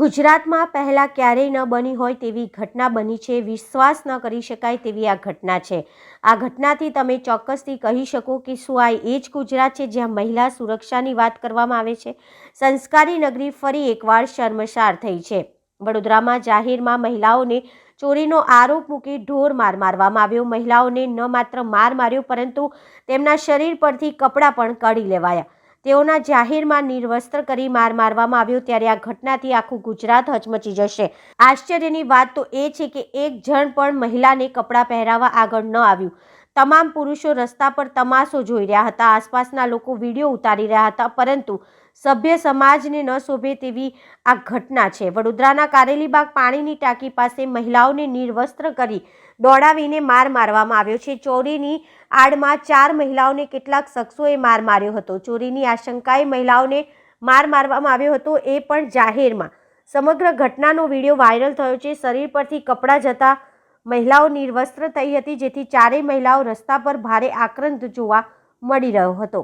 ગુજરાતમાં પહેલાં ક્યારેય ન બની હોય તેવી ઘટના બની છે, વિશ્વાસ ન કરી શકાય તેવી આ ઘટના છે. આ ઘટનાથી તમે ચોક્કસથી કહી શકો કે શું આ એ જ ગુજરાત છે જ્યાં મહિલા સુરક્ષાની વાત કરવામાં આવે છે? સંસ્કારી નગરી ફરી એકવાર શર્મસાર થઈ છે. વડોદરામાં જાહેરમાં મહિલાઓને ચોરીનો આરોપ મૂકી ઢોર માર મારવામાં આવ્યો. મહિલાઓને ન માત્ર માર માર્યો પરંતુ તેમના શરીર પરથી કપડાં પણ કાઢી લેવાયા. તેઓના જાહેરમાં નિર્વસ્ત્ર કરી માર મારવામાં આવ્યો ત્યારે આ ઘટનાથી આખું ગુજરાત હચમચી જશે. આશ્ચર્યની વાત તો એ છે કે એક જણ પણ મહિલાને કપડાં પહેરાવવા આગળ ન આવ્યું. તમામ પુરુષો રસ્તા પર તમાશો જોઈ રહ્યા હતા. આસપાસના લોકો વીડિયો ઉતારી રહ્યા હતા, પરંતુ સભ્ય સમાજને ન શોભે તેવી આ ઘટના છે. વડોદરાના કારેલીબાગ પાણીની ટાંકી પાસે મહિલાઓને નિર્વસ્ત્ર કરી દોડાવીને માર મારવામાં આવ્યો છે. ચોરીની આડમાં ચાર મહિલાઓને કેટલાક શખ્સોએ માર માર્યો હતો. ચોરીની આશંકાએ મહિલાઓને માર મારવામાં આવ્યો હતો એ પણ જાહેરમાં. સમગ્ર ઘટનાનો વીડિયો વાયરલ થયો છે. શરીર પરથી કપડાં જતા મહિલાઓ નિર્વસ્ત્ર થઈ હતી જેથી ચારેય મહિલાઓ રસ્તા પર ભારે આક્રંદ જોવા મળી રહ્યો હતો.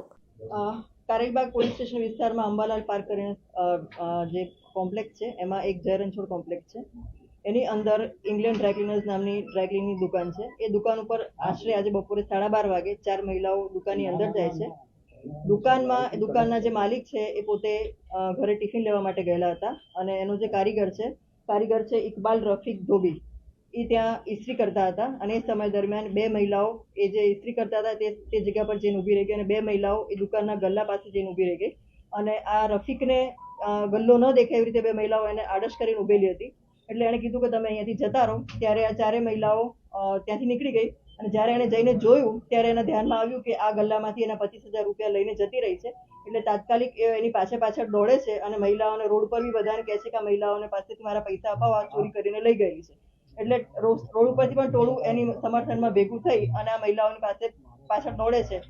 અ, પોલીસ સ્ટેશન વિસ્તારમાં અંબાલાલ પાર્ક કરીને જે કોમ્પ્લેક્સ છે એમાં એક જયરણછોડ કોમ્પ્લેક્સ છે. એની અંદર ઇંગ્લેન્ડ ડ્રાયક્લિનર્સ નામની ડ્રાયક્લિનની દુકાન છે. એ દુકાન ઉપર આશરે આજે બપોરે સાડા બાર વાગે ચાર મહિલાઓ દુકાનની અંદર જાય છે. દુકાનમાં, દુકાનના જે માલિક છે એ પોતે ઘરે ટિફિન લેવા માટે ગયેલા હતા અને એનો જે કારીગર છે કારીગર છે ઇકબાલ રફીક ધોબી. એ ત્યાં ઇસ્ત્રી કરતા હતા અને એ સમય દરમિયાન બે મહિલાઓ, એ જે ઇસ્ત્રી કરતા હતા તે તે જગ્યા પર જઈને ઊભી રહી ગઈ અને બે મહિલાઓ એ દુકાનના ગલ્લા પાસે જઈને ઊભી રહી ગઈ. અને આ રફીકને ગલ્લો ન દેખાય એવી રીતે બે મહિલાઓ એને આડશ કરીને ઊભેલી હતી. એટલે એણે કીધું કે તમે અહીંયાથી જતા રહો. ત્યારે આ ચારે મહિલાઓ ત્યાંથી નીકળી ગઈ અને જ્યારે એણે જઈને જોયું, ત્યારે એના ધ્યાનમાં આવ્યું કે આ ગલ્લામાંથી એના પચીસ હજાર રૂપિયા લઈને જતી રહી છે. એટલે તાત્કાલિક એની પાછળ પાછળ દોડે છે અને મહિલાઓને રોડ પર બી બધાને કહે છે કે આ મહિલાઓને પાસેથી મારા પૈસા અપાવવા ચોરી કરીને લઈ ગયેલી છે. એટલે રોડ ઉપરથી પણ ટોળું એની સમર્થનમાં ભેગું થઈ અને આ મહિલાઓની પાસે પાછળ દોડે છે.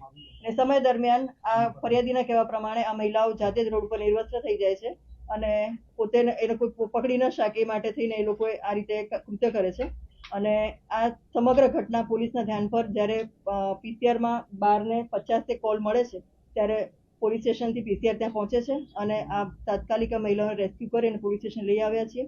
અને સમય દરમિયાન આ ફરિયાદીના કહેવા પ્રમાણે આ મહિલાઓ જાતે જ રોડ ઉપર નિર્વસ્ત્ર થઈ જાય છે. અને પોતે એ લોકો પકડી ન શકે માટે થઈને એ લોકોએ આ રીતે કૃત્ય કરે છે. અને આ સમગ્ર ઘટના પોલીસના ધ્યાન પર જ્યારે પીસીઆરમાં બારને પચાસે કોલ મળે છે, ત્યારે પોલીસ સ્ટેશનથી પીસીઆર ત્યાં પહોંચે છે અને આ તાત્કાલિક આ મહિલાઓને રેસ્ક્યુ કરી પોલીસ સ્ટેશન લઈ આવ્યા છીએ.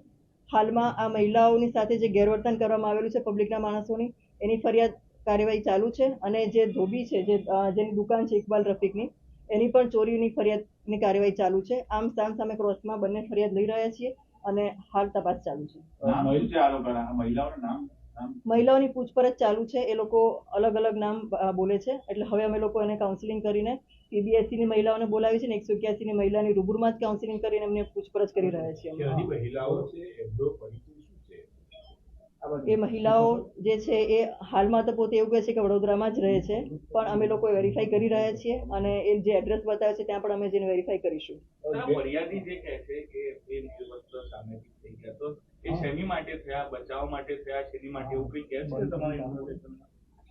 હાલમાં આ મહિલાઓની સાથે જે ગેરવર્તન કરવામાં આવેલું છે પબ્લિકના માણસોની, એની ફરિયાદ કાર્યવાહી ચાલુ છે અને જે ધોબી છે, જે જેની દુકાન છે ઇકબાલ રફીકની એની પણ ચોરીની ફરિયાદની કાર્યવાહી ચાલુ છે. આમ સામ સામે ક્રોસમાં બંને ફરિયાદ લઈ રહ્યા છીએ અને હાલ તપાસ ચાલુ છે. મહિલાઓના નામ? નામ? મહિલાઓની પૂછપરછ ચાલુ છે. એ લોકો અલગ અલગ નામ બોલે છે. એટલે હવે અમે લોકો એને કાઉન્સિલિંગ કરીને CBSE ની મહિલાઓને બોલાવી છે ને એકસો ની મહિલાની રૂબરૂમાં જ કાઉન્સિલિંગ કરીને એમને પૂછપરછ કરી રહ્યા છીએ મહિલાઓ છે એમનો એ મહિલાઓ જે છે એ હાલમાં તો પોતે એવું કહે છે કે વડોદરામાં જ રહે છે, પણ અમે લોકો વેરીફાઈ કરી રહ્યા છીએ અને એ જે એડ્રેસ બતાવે છે ત્યાં પણ અમે જેને વેરીફાઈ કરીશું. ફરિયાદી જે કહે છે કે એ નિર્વસ્ત્ર સામે થઈ ગયા. તો એ શેની માટે થયા? બચાવ માટે થયા? શેની માટે? એવું કઈ કહે છે તમારી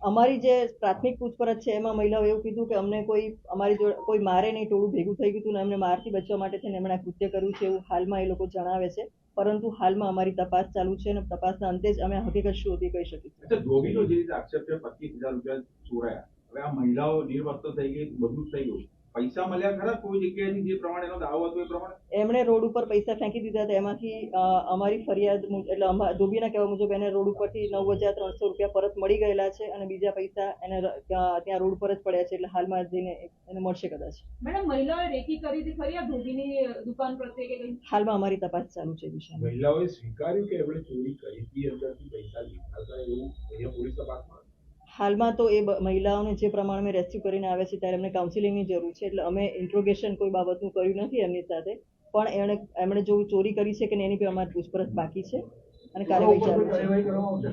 અમારી જે પ્રાથમિક પૂછપરછ છે, એમાં મહિલાઓ એવું કીધું કે અમને કોઈ, અમારી જોડે કોઈ મારે નહીં ટોળું ભેગું થઈ ગયું હતું ને અમને મારથી બચવા માટે થઈને એમણે આ કૃત્ય કર્યું છે એવું હાલમાં એ લોકો જણાવે છે. પરંતુ હાલમાં અમારી તપાસ ચાલુ છે અને તપાસના અંતે જ અમે હકીકત શું હતી કહી શકીશું ધોબીનો જે રીતે આક્ષેપ છે, પચીસ હજાર રૂપિયા ચોરાયા. હવે આ મહિલાઓ નિર્વસ્ત થઈ ગઈ, બધું થઈ ગયું. પૈસા મળ્યા ખરા? કોઈ જગ્યાએથી જે પ્રમાણે એનો દાવો હતો એ પ્રમાણે? એમણે રોડ ઉપર પૈસા ફેંકી દીધા હતા. એમાંથી અમારી ફરિયાદ એટલે ધોબીના કહેવા મુજબ એને રોડ ઉપરથી નવ હજાર ત્રણસો રૂપિયા પરત મળી ગયેલા છે અને બીજા પૈસા એને ત્યાં રોડ પર જ પડ્યા છે એટલે હાલમાં જઈને એને મળશે કદાચ. મેડમ મહિલાઓએ રેકી કરી હતી ખરી? આ ધોબીની દુકાન પ્રત્યે કે કંઈ? હાલમાં અમારી તપાસ ચાલુ છે એ મહિલાઓએ સ્વીકાર્યું કે એમણે ચોરી કરી હતી? અંદરથી પૈસા લીધા હતા એવું અહીંયા પોલીસ તપાસમાં હાલમાં તો એ મહિલાઓને જે પ્રમાણે અમે રેસ્ક્યુ કરીને આવ્યા છે ત્યારે એમને કાઉન્સિલિંગની જરૂર છે. એટલે અમે ઇન્ટ્રોગેશન કોઈ બાબતનું કર્યું નથી એમની સાથે. પણ એણે એમણે જો ચોરી કરી છે કે નહીં એની પર અમારી પૂછપરછ બાકી છે. અને કાર્યવાહી ચાલુ છે.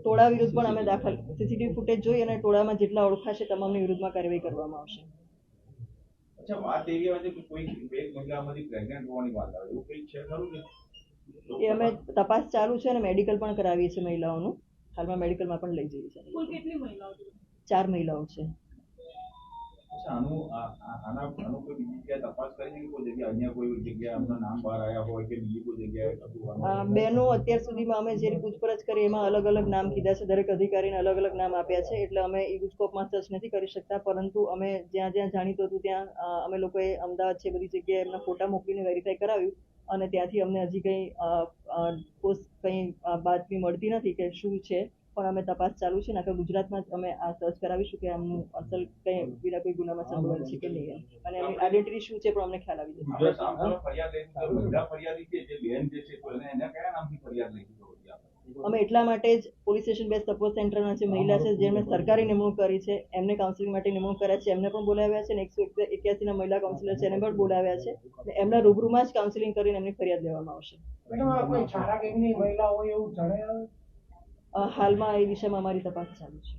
ટોળા વિરુદ્ધ પણ અમે દાખલ સીસીટીવી ફૂટેજ જોઈ અને ટોળામાં જેટલા ઓળખાશે તમામની વિરુદ્ધમાં કાર્યવાહી કરવામાં આવશે. અચ્છા વાત એવી આવે કે કોઈ એક મહિલામાંથી પ્રેગ્નેન્ટ હોવાની વાત આવે એવું કંઈ છે ખરું કે? એ અમે તપાસ ચાલુ છે અને મેડિકલ પણ કરાવીએ છીએ મહિલાઓનું. હાલમાં મેડિકલમાં પણ લઈ જઈએ છીએ કુલ કેટલી મહિલાઓ છે? ચાર મહિલાઓ છે. આનું આના આનું કોઈ બીજી જગ્યાએ તપાસ કરી છે કોઈ જગ્યાએ અન્ય કોઈ જગ્યાએ એમના નામ બહાર આવ્યા હોય કે બીજી કોઈ જગ્યાએ હતું આનું? આ બેનો અત્યાર સુધીમાં અમે જે પૂછપરછ કરી એમાં અલગ અલગ નામ કીધા છે. દરેક અધિકારીને અલગ અલગ નામ આપ્યા છે. એટલે અમે ઈ ગુજકોપમાં સર્ચ નથી કરી શકતા. પરંતુ અમે જ્યાં જ્યાં જાણીતું હતું ત્યાં અમે લોકોએ અમદાવાદ છે બધી જગ્યાએ એમના ફોટા મોકલીને વેરીફાઈ કરાવ્યું. અને ત્યાંથી અમને હજી કંઈ પોસ્ટ કંઈ બાતમી મળતી નથી કે શું છે. પણ અમે તપાસ ચાલુ છે ને આખા ગુજરાતમાં જ અમે આ સર્ચ કરાવીશું કે આમનું અસલ કંઈ બીજા કોઈ ગુનામાં સંડોવાયેલ છે કે નહીં અને એમની આઈડેન્ટિટી શું છે પણ અમને ખ્યાલ આવી જશે. ફરિયાદ ફરિયાદી છે, જે બેન જે છે એને કયા નામથી ફરિયાદ આપણે? અમે એટલા માટે જ પોલીસ સ્ટેશન બે સપોર્ટ સેન્ટરના જે મહિલા છે જેમણે સરકારી નિમણૂક કરી છે એમને કાઉન્સિલિંગ માટે નિમણૂક કર્યા છે એમને પણ બોલાવ્યા છે અને એકસો એક્યાસી ના મહિલા કાઉન્સિલર છે એને પણ બોલાવ્યા છે અને એમના રૂબરૂમાં જ કાઉન્સિલિંગ કરીને એમની ફરિયાદ લેવામાં આવશે. મેડમ આ કોઈ છારા ગેંગની મહિલા હોય એવું હાલમાં એ વિષયમાં અમારી તપાસ ચાલુ છે.